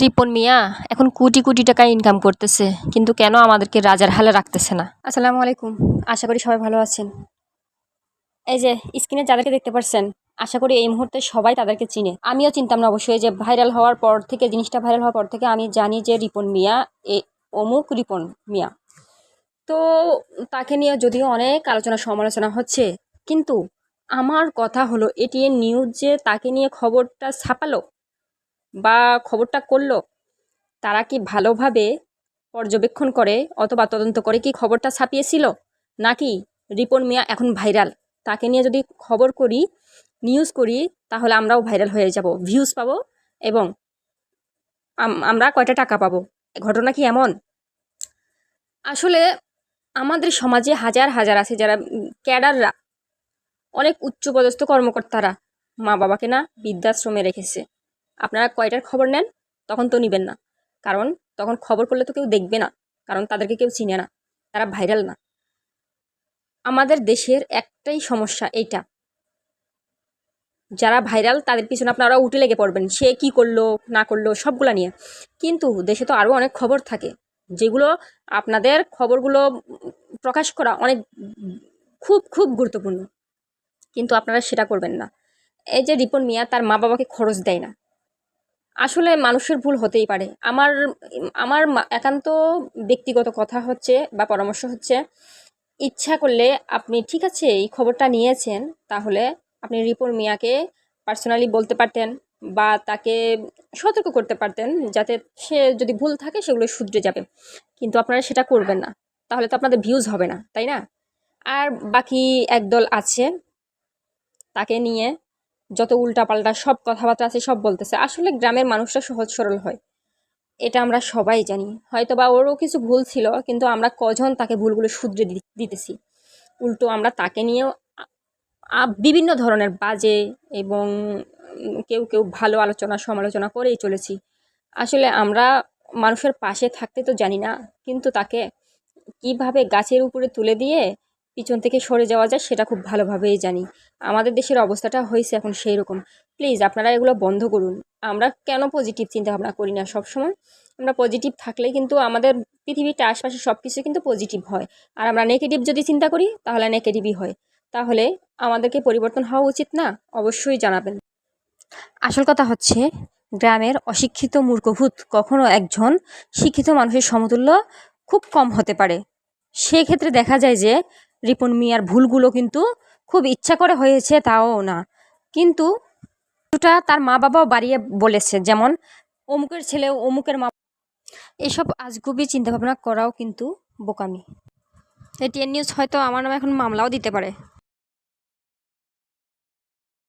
রিপন মিয়া, এখন কোটি কোটি টাকা ইনকাম করতেছে, কিন্তু কেন আমাদেরকে রাজার হালে রাখতেছে না? আসসালামু আলাইকুম। আশা করি সবাই ভালো আছেন। এই যে, স্ক্রিনে যাদেরকে দেখতে পাচ্ছেন আশা করি এই মুহূর্তে সবাই তাদেরকে চিনে। আমিও চিনতাম না অবশ্যই যে ভাইরাল হওয়ার পর থেকে, জিনিসটা ভাইরাল হওয়ার পর থেকে আমি জানি যে রিপন মিয়া, এ, অমুক রিপন মিয়া। তো তাকে নিয়ে যদিও অনেক আলোচনা সমালোচনা হচ্ছে, কিন্তু আমার কথা হলো এটিএন নিউজ যে তাকে নিয়ে খবরটা ছাপালো বা খবরটা করল, তারা কি ভালোভাবে পর্যবেক্ষণ করে অথবা তদন্ত করে কি খবরটা ছাপিয়েছিল? নাকি রিপন মিয়া এখন ভাইরাল? তাকে নিয়ে যদি খবর করি নিউজ করি, তাহলে আমরাও ভাইরাল হয়ে যাব। ভিউজ পাবো এবং আমরা কয়টা টাকা পাবো? ঘটনা কি এমন? আসলে আমাদের সমাজে হাজার হাজার আছে যারা ক্যাডাররা, অনেক উচ্চপদস্থ কর্মকর্তারা মা বাবাকে না বৃদ্ধাশ্রমে রেখেছে। আপনারা কয়টার খবর নেন, তখন তো নেবেন না। কারণ তখন খবর করলে তো কেউ দেখবে না, কারণ তাদেরকে কেউ চিনে না, তারা ভাইরাল না। আমাদের দেশের একটাই সমস্যা এইটা। যারা ভাইরাল, তাদের পিছনে আপনারা উঠে লেগে পড়বেন, সে কি করল, না করল, সবগুলা নিয়ে। কিন্তু দেশে তো আরও অনেক খবর থাকে, যেগুলো আপনাদের খবরগুলো প্রকাশ করা অনেক খুব খুব গুরুত্বপূর্ণ। কিন্তু আপনারা সেটা করবেন না। এই যে রিপন মিয়া, তার মা বাবাকে খরচ দেয় না। আসলে মানুষের ভুল হতেই পারে। আমার আমার একান্ত ব্যক্তিগত কথা হচ্ছে বা পরামর্শ হচ্ছে, ইচ্ছা করলে আপনি ঠিক আছে, এই খবরটা নিয়েছেন, তাহলে আপনি রিপন মিয়াকে পার্সোনালি বলতে পারতেন বা তাকে সতর্ক করতে পারতেন যাতে সে যদি ভুল থাকে সেগুলো শুধরে যাবে। কিন্তু আপনারা সেটা করবেন না, তাহলে তো আপনাদের ভিউজ হবে না, তাই না? আর বাকি একদল আছে, তাকে নিয়ে যত উল্টাপাল্টা সব কথাবার্তা আছে, সব বলতেছে। আসলে গ্রামের মানুষরা সহজ সরল হয়। এটা আমরা সবাই জানি। হয়তো বা ওরও কিছু ভুল ছিল, কিন্তু আমরা কজন তাকে ভুলগুলো শুধরে দিতেছি। উল্টো আমরা তাকে নিয়েও বিভিন্ন ধরনের বাজে এবং কেউ কেউ ভালো আলোচনা, সমালোচনা করেই চলেছি। আসলে আমরা মানুষের পাশে থাকতে তো জানি না, কিন্তু তাকে কীভাবে গাছের উপরে তুলে দিয়ে পিছন থেকে সরে যাওয়া যায়, সেটা খুব ভালোভাবেই জানি। আমাদের দেশের অবস্থাটা হয়েছে এখন সেই রকম প্লিজ, আপনারা এগুলো বন্ধ করুন। আমরা কেন পজিটিভ চিন্তা ভাবনা করি না? সবসময় আমরা পজিটিভ থাকলে কিন্তু আমাদের পৃথিবীটা আশপাশে সব কিছু কিন্তু পজিটিভ হয়। আর আমরা নেগেটিভ যদি চিন্তা করি, তাহলে নেগেটিভই হয়। তাহলে আমাদেরকে পরিবর্তন হওয়া উচিত না? অবশ্যই জানাবেন। আসল কথা হচ্ছে, গ্রামের অশিক্ষিত মূর্খভূত কখনো একজন শিক্ষিত মানুষের সমতুল্য খুব কম হতে পারে। সেক্ষেত্রে দেখা যায় যে রিপন মিয়ার ভুলগুলো কিন্তু খুব ইচ্ছা করে হয়েছে, তাও না। কিন্তু কিছুটা তার মা বাবাও বাড়িয়ে বলেছে, যেমন অমুকের ছেলে অমুকের মা এসব আজগুবি চিন্তাভাবনা করাও কিন্তু বোকামি। এটিএন নিউজ হয়তো আমার নামে এখন মামলাও দিতে পারে।